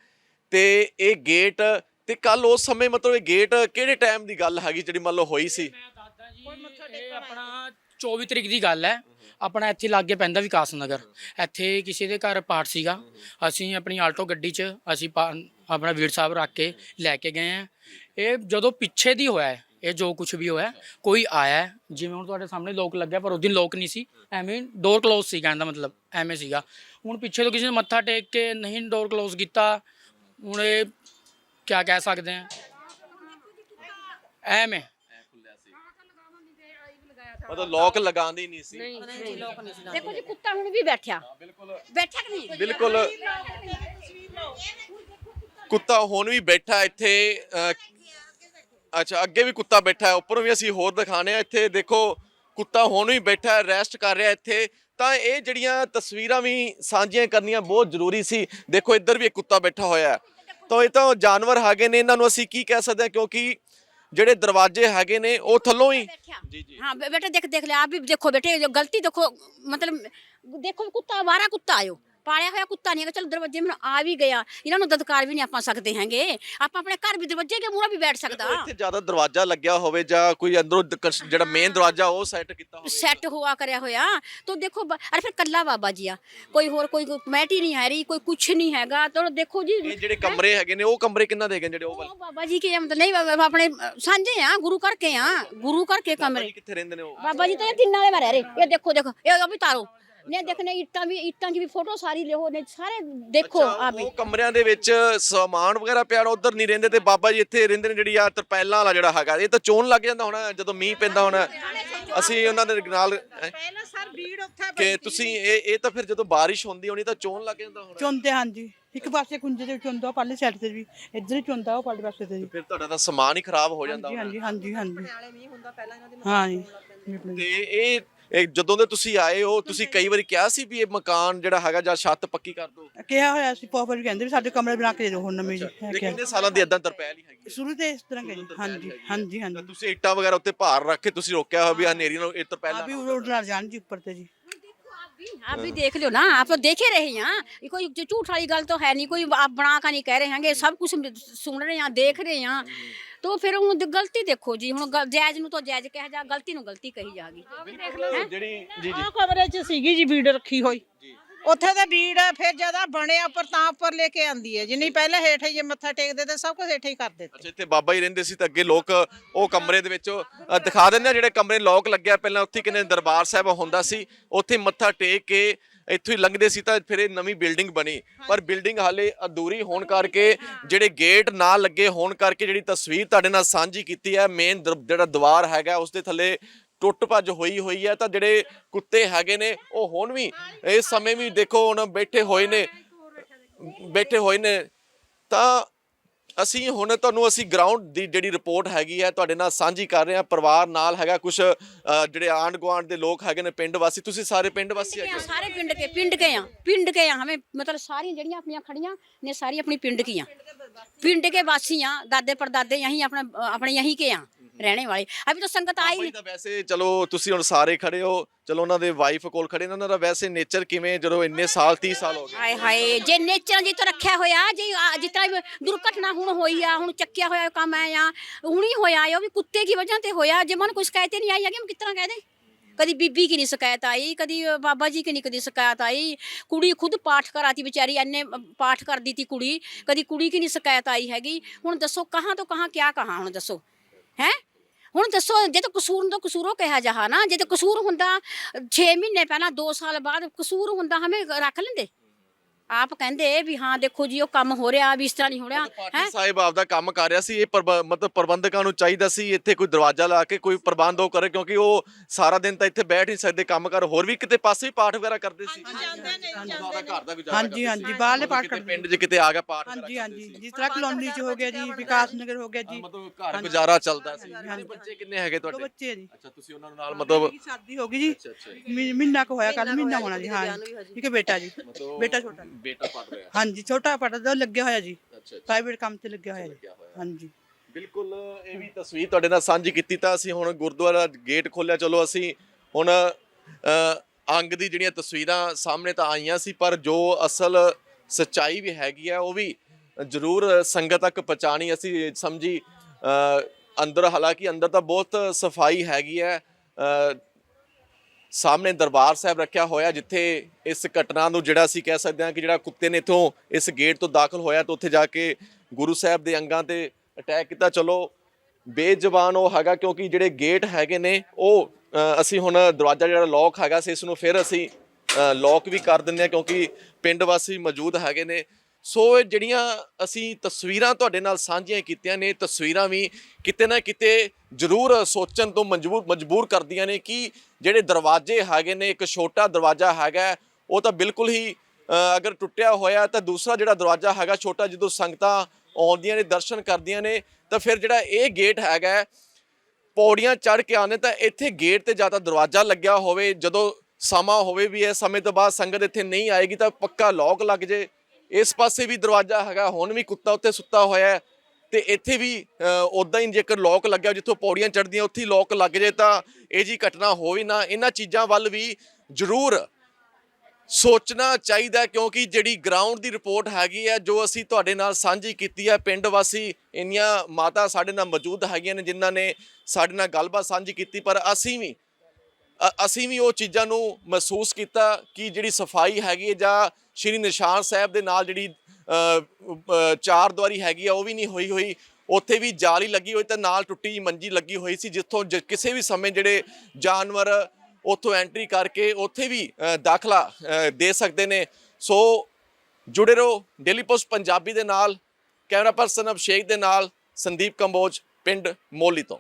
ਤੇ ਇਹ ਗੇਟ ਤੇ ਕੱਲ ਉਸ ਸਮੇਂ ਮਤਲਬ ਇਹ ਗੇਟ ਕਿਹੜੇ ਟਾਈਮ ਦੀ ਗੱਲ ਹੈਗੀ ਜਿਹੜੀ ਮੰਨ ਲਓ ਹੋਈ ਸੀ? ਦਾਦਾ ਜੀ ਇਹ ਆਪਣਾ 24 ਤਰੀਕ ਦੀ ਗੱਲ ਹੈ। ਆਪਣਾ ਇੱਥੇ ਲਾਗੇ ਪੈਂਦਾ ਵਿਕਾਸ ਨਗਰ। ਇੱਥੇ ਕਿਸੇ ਦੇ ਘਰ ਪਾਠ ਸੀਗਾ। ਅਸੀਂ ਆਪਣੀ ਆਲਟੋ ਗੱਡੀ 'ਚ ਅਸੀਂ ਪਾ- ਆਪਣਾ ਵੀਰ ਸਾਹਿਬ ਰੱਖ ਕੇ ਲੈ ਕੇ ਗਏ ਆ। ਇਹ ਜਦੋਂ ਪਿੱਛੇ ਦੀ ਹੋਇਆ ਹੈ, ਇਹ ਜੋ ਕੁਝ ਵੀ ਹੋਇਆ ਕੋਈ ਆਇਆ ਹੈ, ਜਿਵੇਂ ਹੁਣ ਤੁਹਾਡੇ ਸਾਹਮਣੇ ਲੋਕ ਲੱਗਿਆ ਪਰ ਉਸ ਦਿਨ ਲੋਕ ਨਹੀਂ ਸੀ। ਐਵੇਂ ਡੋਰ ਕਲੋਜ਼ ਸੀ ਕਹਿਣ ਦਾ ਮਤਲਬ ਐਵੇਂ ਸੀਗਾ। ਹੁਣ ਪਿੱਛੇ ਤੋਂ ਕਿਸੇ ਨੇ ਮੱਥਾ ਟੇਕ ਕੇ ਨਹੀਂ ਡੋਰ ਕਲੋਜ਼ ਕੀਤਾ ਹੁਣ ਇਹ ਕੀ ਕਹਿ ਸਕਦੇ ਆ? ਐਵੇਂ। ਮਤਲਬ ਲੋਕ ਲਗਾਉਂਦੇ ਹੀ ਨਹੀਂ ਸੀ। ਦੇਖੋ ਜੀ ਕੁੱਤਾ ਹੁਣ ਵੀ ਬੈਠਿਆ। ਬੈਠਾ ਕਿ ਨਹੀਂ? ਬਿਲਕੁਲ। ਕੁੱਤਾ ਹੁਣ ਵੀ ਬੈਠਾ ਇੱਥੇ ਅੱਛਾ ਅੱਗੇ ਵੀ ਕੁੱਤਾ ਬੈਠਾ ਹੈ। ਉੱਪਰੋਂ ਵੀ ਅਸੀਂ ਹੋਰ ਦਿਖਾਣੇ ਆ ਇੱਥੇ ਦੇਖੋ ਕੁੱਤਾ ਹੁਣ ਵੀ ਬੈਠਾ ਹੈ ਰੈਸਟ ਕਰ ਰਿਹਾ ਇੱਥੇ। ਤਾਂ ਇਹ ਜਿਹੜੀਆਂ ਤਸਵੀਰਾਂ ਵੀ ਸਾਂਝੀਆਂ ਕਰਨੀਆਂ ਬਹੁਤ ਜ਼ਰੂਰੀ ਸੀ। ਦੇਖੋ ਇੱਧਰ ਵੀ ਇੱਕ ਕੁੱਤਾ ਬੈਠਾ ਹੋਇਆ ਹੈ। ਤਾਂ ਇਹ ਤਾਂ ਜਾਨਵਰ ਹੈਗੇ ਨੇ। ਇਹਨਾਂ ਨੂੰ ਅਸੀਂ ਕੀ ਕਹਿ ਸਕਦੇ ਹਾਂ? ਕਿਉਂਕਿ ਜਿਹੜੇ ਦਰਵਾਜ਼ੇ ਹੈਗੇ ਨੇ ਉਹ ਥੱਲੋਂ ਹੀ बैठा जी, जी। हाँ बे- बेटा देख देख ले आप भी देखो बेटे जो गलती देखो मतलब देखो कुत्ता आवारा कुत्ता आयो ਪਾਲਿਆ ਹੋਇਆ ਕੁੱਤਾ ਨਹੀਂ ਹੈਗਾ। ਚਲ ਦਰਵਾਜ਼ੇ ਮੈਨੂੰ ਆ ਵੀ ਗਿਆ। ਇਹਨਾਂ ਨੂੰ ਦਦਕਾਰ ਵੀ ਨਹੀਂ ਆਪਾਂ ਸਕਦੇ ਹੈਗੇ। ਆਪਾਂ ਆਪਣੇ ਘਰ ਵੀ ਦਰਵਾਜ਼ੇ ਕੇ ਮੂਹਰੇ ਵੀ ਬੈਠ ਸਕਦਾ। ਇੱਥੇ ਜ਼ਿਆਦਾ ਦਰਵਾਜ਼ਾ ਲੱਗਿਆ ਹੋਵੇ ਜਾਂ ਕੋਈ ਅੰਦਰੋਂ ਜਿਹੜਾ ਮੇਨ ਦਰਵਾਜ਼ਾ ਉਹ ਸੈੱਟ ਕੀਤਾ ਹੋਵੇ। ਸੈੱਟ ਹੋਆ ਕਰਿਆ ਹੋਇਆ। ਤੋ ਦੇਖੋ ਅਰੇ ਫਿਰ ਕੱਲਾ ਬਾਬਾ ਜੀ ਆ। ਕੋਈ ਹੋਰ ਕੋਈ ਮੈਟੀ ਨਹੀਂ ਹੈ ਰਹੀ ਕੋਈ ਕੁਛ ਨਹੀਂ ਹੈਗਾ। ਤੋ ਦੇਖੋ ਜੀ ਇਹ ਜਿਹੜੇ ਕਮਰੇ ਹੈਗੇ ਨੇ ਉਹ ਕਮਰੇ ਕਿੰਨਾ ਦੇ ਜਿਹੜੇ ਉਹ ਵਾਲੇ? ਬਾਬਾ ਜੀ ਕੇ ਮਤਲਬ ਨਹੀਂ ਬਾਬਾ- ਆਪਣੇ ਸਾਂਝੇ ਆ ਗੁਰੂ ਕਰਕੇ ਆ। ਗੁਰੂ ਕਰਕੇ ਕਮਰੇ। ਕਿੱਥੇ ਰਹਿੰਦੇ ਨੇ ਉਹ? ਬਾਬਾ ਜੀ ਤਾਂ ਇਹ ਤਿੰਨਾਂ ਵਾਲੇ ਮਰੇ ਰੇ ਇਹ ਦੇਖੋ ਦੇਖੋ ਇਹ ਉਹ ਵੀ ਤਾਰੋ। ਨੇ ਦੇਖਨੇ ਇੱਟਾਂ ਵੀ ਇੱਟਾਂ ਦੀ ਵੀ ਫੋਟੋ ਸਾਰੀ ਲਿਓ ਨੇ ਸਾਰੇ ਦੇਖੋ ਆ ਵੀ। ਉਹ ਕਮਰਿਆਂ ਦੇ ਵਿੱਚ ਸਮਾਨ ਵਗੈਰਾ ਪਿਆ ਉਧਰ ਨਹੀਂ ਰਹਿੰਦੇ ਤੇ ਬਾਬਾ ਜੀ ਇੱਥੇ ਰਹਿੰਦੇ ਨੇ ਜਿਹੜੀ ਆ ਤਰਪੈਲਾਂ ਵਾਲਾ ਜਿਹੜਾ ਹੈਗਾ ਇਹ ਤਾਂ ਚੋਣ ਲੱਗ ਜਾਂਦਾ ਹੋਣਾ ਜਦੋਂ ਮੀਂਹ ਪੈਂਦਾ ਹੋਣਾ। ਅਸੀਂ ਉਹਨਾਂ ਦੇ ਨਾਲ ਹੈਂ, ਪਹਿਲਾਂ ਸਰ ਭੀੜ ਉੱਥੇ ਕਿ ਤੁਸੀਂ ਇਹ ਇਹ ਤਾਂ ਫਿਰ ਜਦੋਂ ਬਾਰਿਸ਼ ਹੁੰਦੀ ਹੋਣੀ ਤਾਂ ਚੋਣ ਲੱਗ ਜਾਂਦਾ ਹੋਣਾ। ਚੁੰਦੇ ਹਾਂਜੀ। ਇੱਕ ਪਾਸੇ ਕੁੰਜੇ ਦੇ ਚੁੰਦਾ ਪਰਲੇ ਸਾਈਡ ਤੇ ਵੀ। ਇੱਧਰ ਹੀ ਚੁੰਦਾ ਉਹ ਪਰਲੇ ਪਾਸੇ ਤੇ ਜੀ ਫਿਰ ਤੁਹਾਡਾ ਤਾਂ ਸਮਾਨ ਹੀ ਖਰਾਬ ਹੋ ਜਾਂਦਾ ਹਾਂਜੀ ਹਾਂਜੀ ਹਾਂਜੀ ਹਾਂਜੀ। ਨਾਲੇ ਮੀਂਹ ਹੁੰਦਾ ਪਹਿਲਾਂ ਇਹਨਾਂ ਦੀ ਹਾਂ ਜੀ। ਬਿਲਕੁਲ। ਤੇ ਇਹ ਇਹ ਜਦੋਂ ਦੇ ਤੁਸੀਂ ਆਏ ਹੋ ਤੁਸੀਂ ਕਈ ਵਾਰੀ ਕਿਹਾ ਸੀ ਵੀ ਇਹ ਮਕਾਨ ਜਿਹੜਾ ਹੈਗਾ ਜਾਂ ਛੱਤ ਪੱਕੀ ਕਰ ਦਿਓ? ਕਿਹਾ ਹੋਇਆ ਸੀ ਪਾਪਾ ਵੀ ਕਹਿੰਦੇ ਵੀ ਸਾਡੇ ਕਮਰੇ ਬਣਾ ਕੇ ਦੇ ਦਿਓ ਹੁਣ ਨਵੇਂ ਜੀ। ਕਿਹਾ। ਕਿੰਨੇ ਸਾਲਾਂ ਦੀ ਇਦਾਂ ਤਰਪੈਲ ਹੀ ਹੈਗੀ ਸ਼ੁਰੂ ਤੇ ਇਸ ਤਰ੍ਹਾਂ ਕਹੀ ਹਾਂਜੀ ਹਾਂਜੀ ਤਾਂ ਹਾਂਜੀ। ਤੁਸੀਂ ਇੱਟਾਂ ਵਗੈਰਾ ਉੱਤੇ ਭਾਰ ਰੱਖ ਕੇ ਤੁਸੀਂ ਰੋਕਿਆ ਹੋਇਆ ਵੀ ਹਨੇਰੀ ਨੂੰ ਇਹ ਤਰਪੈਲਾਂ ਆ ਵੀ ਉੱਡ ਨਾ ਜਾਣ ਜੀ ਉੱਪਰ ਤੇ ਜੀ। आप भी देख लो ना आप तो देखे रहे हैं ये कोई जो झूठ वाली गल तो है नहीं कोई आप बना का नहीं कह रहे हैं सब कुछ सुन रहे हैं देख रहे हैं तो ਫਿਰ ਹੁਣ ਦ- ਗਲਤੀ ਦੇਖੋ ਜੀ ਹੁਣ ਗ- ਜਾਇਜ਼ ਨੂੰ ਤਾਂ ਜਾਇਜ਼ ਕਿਹਾ ਜਾ ਗਲਤੀ ਨੂੰ ਗਲਤੀ ਕਹੀ ਜਾਗੀ ਜਿਹੜੀ ਜੀ ਜੀ ਆਹ ਕਮਰੇ 'ਚ ਸੀਗੀ ਜੀ ਭੀੜ ਰੱਖੀ ਹੋਈ ਉੱਥੇ ਤੇ ਭੀੜ ਫਿਰ ਜ਼ਿਆਦਾ ਬਣਿਆ ਉੱਪਰ ਤਾਂ ਉੱਪਰ ਲੈ ਕੇ ਆਂਦੀ ਹੈ। ਜਿੰਨੀ ਪਹਿਲਾਂ ਹੇਠ ਹੀ ਜੇ ਮੱਥਾ ਟੇਕਦੇ ਤੇ ਸਭ ਕੁਝ ਹੇਠ ਹੀ ਕਰ ਦਿੱਤੇ। ਅੱਛਾ ਇੱਥੇ ਬਾਬਾ ਹੀ ਰਹਿੰਦੇ ਸੀ ਤਾਂ ਅੱਗੇ ਲੋਕ ਉਹ ਕਮਰੇ ਦੇ ਵਿੱਚ ਅ, ਦਿਖਾ ਦਿੰਦੇ ਆ ਜਿਹੜੇ ਕਮਰੇ ਲੋਕ ਲੱਗਿਆ ਪਹਿਲਾਂ ਉੱਥੇ ਕਿਨੇ ਦਰਬਾਰ ਸਾਹਿਬ ਹੁੰਦਾ ਸੀ ਉੱਥੇ ਮੱਥਾ ਟੇਕ ਕੇ ਇੱਥੋਂ ਹੀ ਲੰਘਦੇ ਸੀ ਤਾਂ ਫਿਰ ਇਹ ਨਵੀਂ ਬਿਲਡਿੰਗ ਬਣੀ। ਪਰ ਬਿਲਡਿੰਗ ਹਾਲੇ ਅਧੂਰੀ ਹੋਣ ਕਰਕੇ ਜਿਹੜੇ ਗੇਟ ਨਾ ਲੱਗੇ ਹੋਣ ਕਰਕੇ ਜਿਹੜੀ ਤਸਵੀਰ ਤੁਹਾਡੇ ਨਾਲ ਸਾਂਝੀ ਕੀਤੀ ਹੈ ਮੇਨ ਜਿਹੜਾ ਦੀਵਾਰ ਹੈਗਾ ਉਸ ਦੇ ਥੱਲੇ ਟੁੱਟ ਭੱਜ ਹੋਈ ਹੋਈ ਹੈ ਤਾਂ ਜਿਹੜੇ ਕੁੱਤੇ ਹੈਗੇ ਨੇ ਉਹ ਹੁਣ ਵੀ ਇਸ ਸਮੇਂ ਵੀ ਦੇਖੋ ਹੁਣ ਬੈਠੇ ਹੋਏ ਨੇ ਬੈਠੇ ਹੋਏ ਨੇ। ਤਾਂ ਅਸੀਂ ਹੁਣ ਤੁਹਾਨੂੰ ਅਸੀਂ ਗਰਾਊਂਡ ਦੀ ਜਿਹੜੀ ਰਿਪੋਰਟ ਹੈਗੀ ਹੈ ਤੁਹਾਡੇ ਨਾਲ ਸਾਂਝੀ ਕਰ ਰਹੇ ਹਾਂ। ਪਰਿਵਾਰ ਨਾਲ ਹੈਗਾ ਕੁਝ ਜਿਹੜੇ ਆਂਡ ਗਵਾਂਡ ਦੇ ਲੋਕ ਹੈਗੇ ਨੇ ਪਿੰਡ ਵਾਸੀ। ਤੁਸੀਂ ਸਾਰੇ ਪਿੰਡ ਵਾਸੀ ਹੈਗੇ ਸਾਰੇ ਪਿੰਡ ਕੇ ਪਿੰਡ ਕੇ ਆ ਪਿੰਡ ਕੇ ਆ ਹਮੇ ਮਤਲਬ ਸਾਰੀਆਂ ਜਿਹੜੀਆਂ ਆਪਣੀਆਂ ਖੜੀਆਂ ਨੇ ਸਾਰੀ ਆਪਣੀ ਪਿੰਡ ਕੀਆਂ ਪਿੰਡ ਕੇ ਵਾਸੀ ਆ ਦਾਦੇ ਪਰਦਾਦੇ ਯਹੀਂ ਆਪਣੇ ਆਪਣੇ ਯਹੀਂ ਕੇ ਆ ਰਹਿਣੇ ਵਾਲੇ। ਅਭੀ ਤਾਂ ਸੰਗਤ ਆਈ ਬਾਈ ਤਾਂ ਵੈਸੇ ਚਲੋ ਤੁਸੀਂ ਹੁਣ ਸਾਰੇ ਖੜੇ ਹੋ ਚਲੋ ਉਹਨਾਂ ਦੇ ਵਾਈਫ ਕੋਲ ਖੜੇ ਨੇ ਉਹਨਾਂ ਦਾ ਵੈਸੇ ਨੇਚਰ ਕਿਵੇਂ ਜਦੋਂ ਇੰਨੇ ਸਾਲ 30 ਸਾਲ ਹੋ ਗਏ? ਹਾਏ ਹਾਏ ਜੇ ਨੇਚਰ ਜੀ ਤਾਂ ਰੱਖਿਆ ਹੋਇਆ ਜੀ ਆ- ਜਿਸ ਤਰ੍ਹਾਂ ਵੀ ਦੁਰਘਟਨਾ ਹੁਣ ਹੋਈ ਆ ਹੁਣ ਚੱਕਿਆ ਹੋਇਆ ਕੰਮ ਹੈ ਆ ਹੁਣੀ ਹੋਇਆ ਆ, ਉਹ ਵੀ ਕੁੱਤੇ ਦੀ ਵਜ੍ਹਾ ਤੇ ਹੋਇਆ ਜੇ ਮਨ ਕੋਈ ਸ਼ਿਕਾਇਤ ਹੀ ਨਹੀਂ ਆਈ ਹੈਗੀ ਮੈਂ ਕਿਸ ਤਰ੍ਹਾਂ ਕਹਿ ਦੇ? ਕਦੀ ਬੀਬੀ ਕੀ ਨਹੀਂ ਸ਼ਿਕਾਇਤ ਆਈ ਕਦੀ ਬਾਬਾ ਜੀ ਕੀ ਨਹੀਂ ਕਦੀ ਸ਼ਿਕਾਇਤ ਆਈ। ਕੁੜੀ ਖੁਦ ਪਾਠ ਕਰਾਤੀ ਵਿਚਾਰੀ ਐਨੇ ਪਾਠ ਕਰਦੀ ਤੀ ਕੁੜੀ ਕਦੀ ਕੁੜੀ ਕੀ ਨਹੀਂ ਸ਼ਿਕਾਇਤ ਆਈ ਹੈਗੀ। ਹੁਣ ਦੱਸੋ ਕਹਾਂ ਤੋਂ ਕਹਾਂ ਕਿਆ ਕਹਾਂ ਹੁਣ ਦੱਸੋ? ਹੈ? ਹੁਣ ਦੱਸੋ, ਜੇ ਤਾਂ ਕਸੂਰ ਨੂੰ ਕਸੂਰੋ ਕਿਹਾ ਜਹਾ ਨਾ ਜੇ ਤਾਂ ਕਸੂਰ ਹੁੰਦਾ 6 ਮਹੀਨੇ ਪਹਿਲਾਂ 2 ਸਾਲ ਬਾਅਦ ਕਸੂਰ ਹੁੰਦਾ, ਹਮੇ ਰੱਖ ਲੈਂਦੇ? ਆਪ ਕਹਿੰਦੇ ਵੀ ਹਾਂ ਦੇਖੋ ਜੀ ਉਹ ਕੰਮ ਹੋ ਰਿਹਾ ਵੀ ਇਸ ਤਰ੍ਹਾਂ ਨਹੀਂ ਹੋ ਰਿਹਾ ਪਾਠੀ ਸਾਹਿਬ ਆਪਦਾ ਕੰਮ ਕਰ ਰਿਹਾ ਸੀ ਇਹ ਪ੍ਰਬ- ਮਤਲਬ ਪ੍ਰਬੰਧਕਾਂ ਨੂੰ ਚਾਹੀਦਾ ਸੀ ਇੱਥੇ ਕੋਈ ਦਰਵਾਜ਼ਾ ਲਾ ਕੇ ਕੋਈ ਪ੍ਰਬੰਧ ਉਹ ਕਰੇ ਕਿਉਂਕਿ ਉਹ ਸਾਰਾ ਦਿਨ ਤਾਂ ਇੱਥੇ ਬੈਠ ਨਹੀਂ ਸਕਦੇ ਕੰਮ ਕਰ ਹੋਰ ਵੀ ਕਿਤੇ ਪਾਸੇ ਵੀ ਪਾਠ ਵਗੈਰਾ ਕਰਦੇ ਸੀ। ਘਰ ਦਾ ਗੁਜ਼ਾਰਾ ਹਾਂਜੀ, ਕਰਦੇ ਹਾਂਜੀ, ਸੀ। ਬਾਹਰਲੇ ਪਾਠ ਕਿਤੇ ਕਰਦੇ ਪਿੰਡ 'ਚ ਕਿਤੇ ਆ ਗਿਆ ਪਾਠ ਵਗੈਰਾ ਹਾਂਜੀ ਕਰਦੇ ਹਾਂਜੀ ਸੀ। ਜਿਸ ਤਰ੍ਹਾਂ ਕਲੋਨੀ ਚ ਹੋ ਗਿਆ ਜੀ ਵਿਕਾਸ ਨਗਰ ਹੋ ਗਿਆ ਜੀ। ਮਤਲਬ ਘਰ ਗੁਜ਼ਾਰਾ ਚੱਲਦਾ ਸੀ। ਕਿੰਨੇ ਬੱਚੇ ਕਿੰਨੇ ਹੈਗੇ ਦੋ ਤੁਹਾਡੇ? ਬੱਚੇ ਆ ਜੀ। ਅੱਛਾ ਤੁਸੀਂ ਉਹਨਾਂ ਨੂੰ ਨਾਲ ਮਤਲਬ ਮੇਰੀ ਸ਼ਾਦੀ ਹੋ ਗਈ ਜੀ। ਅੱਛਾ ਅੱਛਾ। ਮਹੀ- ਮਹੀਨਾ ਕੁ ਹੋਇਆ ਕੱਲ ਮਹੀਨਾ ਹੋਣਾ ਜੀ ਹਾਂ ਠੀਕ ਹੈ ਬੇਟਾ ਜੀ। ਬੇਟਾ ਛੋਟਾ ਬੇਟਾ ਪੜ ਰਿਹਾ ਹਾਂਜੀ ਛੋਟਾ ਪੜਦਾ ਲੱਗਿਆ ਹੋਇਆ ਜੀ। ਅੱਛਾ ਪ੍ਰਾਈਵੇਟ ਕੰਮ ਤੇ ਲੱਗਿਆ ਹੋਇਆ ਜੀ ਹਾਂਜੀ। ਬਿਲਕੁਲ ਇਹ ਵੀ ਤਸਵੀਰ ਤੁਹਾਡੇ ਨਾਲ ਸਾਂਝੀ ਕੀਤੀ ਤਾਂ ਅਸੀਂ ਹੁਣ ਗੁਰਦੁਆਰਾ ਗੇਟ ਖੋਲਿਆ ਚਲੋ ਅਸੀਂ ਹੁਣ ਅ, ਅੰਗ ਦੀ ਜਿਹੜੀਆਂ ਤਸਵੀਰਾਂ ਸਾਹਮਣੇ ਤਾਂ ਆਈਆਂ ਸੀ ਪਰ ਜੋ ਅਸਲ ਸੱਚਾਈ ਵੀ ਹੈਗੀ ਆ ਉਹ ਵੀ ਜ਼ਰੂਰ ਸੰਗਤ ਤੱਕ ਪਹੁੰਚਾਣੀ ਅਸੀਂ ਸਮਝੀ ਅ, ਅੰਦਰ ਹਾਲਾਂਕਿ ਅੰਦਰ ਤਾਂ ਬਹੁਤ ਸਫ਼ਾਈ ਹੈਗੀ ਹੈ ਅ, ਸਾਹਮਣੇ ਦਰਬਾਰ ਸਾਹਿਬ ਰੱਖਿਆ ਹੋਇਆ ਜਿੱਥੇ ਇਸ ਘਟਨਾ ਨੂੰ ਜਿਹੜਾ ਅਸੀਂ ਕਹਿ ਸਕਦੇ ਹਾਂ ਕਿ ਜਿਹੜਾ ਕੁੱਤੇ ਨੇ ਇਥੋਂ ਇਸ ਗੇਟ ਤੋਂ ਦਾਖਲ ਹੋਇਆ ਤਾਂ ਉੱਥੇ ਜਾ ਕੇ ਗੁਰੂ ਸਾਹਿਬ ਦੇ ਅੰਗਾਂ ਤੇ ਅਟੈਕ ਕੀਤਾ। ਚਲੋ, ਬੇਜ਼ਬਾਨ ਉਹ ਹੈਗਾ ਕਿਉਂਕਿ ਜਿਹੜੇ ਗੇਟ ਹੈਗੇ ਨੇ, ਉਹ ਅਸੀਂ ਹੁਣ ਦਰਵਾਜ਼ਾ ਜਿਹੜਾ ਲੌਕ ਹੈਗਾ ਸੀ, ਇਸ ਨੂੰ ਫਿਰ ਅਸੀਂ ਲੌਕ ਵੀ ਕਰ ਦਿੰਦੇ ਹਾਂ ਕਿਉਂਕਿ ਪਿੰਡ ਵਾਸੀ ਮੌਜੂਦ ਹੈਗੇ ਨੇ। ਸੋ ਇਹ ਜਿਹੜੀਆਂ ਅਸੀਂ ਤਸਵੀਰਾਂ ਤੁਹਾਡੇ ਨਾਲ ਸਾਂਝੀਆਂ ਕੀਤੀਆਂ ਨੇ, ਤਸਵੀਰਾਂ ਵੀ ਕਿਤੇ ਨਾ ਕਿਤੇ ਜ਼ਰੂਰ ਸੋਚਣ ਤੋਂ ਮਜਬੂਰ ਮਜਬੂਰ ਕਰਦੀਆਂ ਨੇ ਕਿ ਜਿਹੜੇ ਦਰਵਾਜ਼ੇ ਹੈਗੇ ਨੇ, ਇੱਕ ਛੋਟਾ ਦਰਵਾਜ਼ਾ ਹੈਗਾ, ਉਹ ਤਾਂ ਬਿਲਕੁਲ ਹੀ ਅਗਰ ਟੁੱਟਿਆ ਹੋਇਆ ਤਾਂ ਦੂਸਰਾ ਜਿਹੜਾ ਦਰਵਾਜ਼ਾ ਹੈਗਾ, ਛੋਟਾ ਜਦੋਂ ਸੰਗਤਾਂ ਆਉਂਦੀਆਂ ਨੇ, ਦਰਸ਼ਨ ਕਰਦੀਆਂ ਨੇ, ਤਾਂ ਫਿਰ ਜਿਹੜਾ ਇਹ ਗੇਟ ਹੈਗਾ, ਪੌੜੀਆਂ ਚੜ ਕੇ ਆਉਂਦੇ ਤਾਂ ਇੱਥੇ ਗੇਟ ਤੇ ਜ਼ਿਆਦਾ ਦਰਵਾਜ਼ਾ ਲੱਗਿਆ ਹੋਵੇ, ਜਦੋਂ ਸਮਾਂ ਹੋਵੇ ਵੀ ਇਹ ਸਮੇਂ ਤੋਂ ਬਾਅਦ ਸੰਗਤ ਇੱਥੇ ਨਹੀਂ ਆਏਗੀ ਤਾਂ ਪੱਕਾ ਲੌਕ ਲੱਗ ਜੇ। ਇਸ ਪਾਸੇ ਵੀ ਦਰਵਾਜ਼ਾ ਹੈਗਾ, ਹੁਣ ਵੀ ਕੁੱਤਾ ਉੱਤੇ ਸੁੱਤਾ ਹੋਇਆ ਹੈ ਤੇ ਇੱਥੇ ਵੀ ਉਦਾਂ ਹੀ ਜੇਕਰ ਲੋਕ ਲੱਗਿਆ ਜਿੱਥੋਂ ਪੌੜੀਆਂ ਚੜਦੀਆਂ ਉੱਥੇ ਹੀ ਲੌਕ ਲੱਗ ਜੇ ਤਾਂ ਇਹ ਜੀ ਘਟਨਾ ਹੋਵੇ ਨਾ। ਇਹਨਾਂ ਚੀਜ਼ਾਂ ਵੱਲ ਵੀ ਜ਼ਰੂਰ ਸੋਚਣਾ ਚਾਹੀਦਾ ਕਿਉਂਕਿ ਜਿਹੜੀ ਗਰਾਊਂਡ ਦੀ ਰਿਪੋਰਟ ਹੈਗੀ ਹੈ, ਜੋ ਅਸੀਂ ਤੁਹਾਡੇ ਨਾਲ ਸਾਂਝੀ ਕੀਤੀ ਹੈ, ਪਿੰਡ ਵਾਸੀ ਇੰਨੀਆਂ ਮਾਤਾ ਸਾਡੇ ਨਾਲ ਮੌਜੂਦ ਹੈਗੀਆਂ ਨੇ, ਜਿਨ੍ਹਾਂ ਨੇ ਸਾਡੇ ਨਾਲ ਗੱਲਬਾਤ ਸਾਂਝੀ ਕੀਤੀ, ਪਰ ਅਸੀਂ ਵੀ ਅਸੀਂ ਵੀ ਉਹ ਚੀਜ਼ਾਂ ਨੂੰ ਮਹਿਸੂਸ ਕੀਤਾ ਕਿ ਜਿਹੜੀ ਸਫ਼ਾਈ ਹੈਗੀ ਹੈ ਜਾਂ ਸ਼੍ਰੀ ਨਿਸ਼ਾਨ ਸਾਹਿਬ ਦੇ ਨਾਲ ਜਿਹੜੀ ਚਾਰ ਦੁਆਰੀ ਹੈਗੀ ਆ, ਉਹ ਵੀ ਨਹੀਂ ਹੋਈ ਹੋਈ। ਉੱਥੇ ਵੀ ਜਾਲੀ ਲੱਗੀ ਹੋਈ ਤੇ ਨਾਲ ਟੁੱਟੀ ਮੰਜੀ ਲੱਗੀ ਹੋਈ ਸੀ, ਜਿੱਥੋਂ ਜ- ਕਿਸੇ ਵੀ ਸਮੇਂ ਜਿਹੜੇ ਜਾਨਵਰ ਉੱਥੋਂ ਐਂਟਰੀ ਕਰਕੇ ਉੱਥੇ ਵੀ ਦਾਖਲਾ ਦੇ ਸਕਦੇ ਨੇ। ਸੋ ਜੁੜੇ ਰਹੋ ਡੇਲੀ ਪੋਸਟ ਪੰਜਾਬੀ ਦੇ ਨਾਲ, ਕੈਮਰਾ ਪਰਸਨ ਅਭਿਸ਼ੇਕ ਦੇ ਨਾਲ, ਸੰਦੀਪ ਕੰਬੋਜ, ਪਿੰਡ ਮੋਲੀ ਤੋਂ।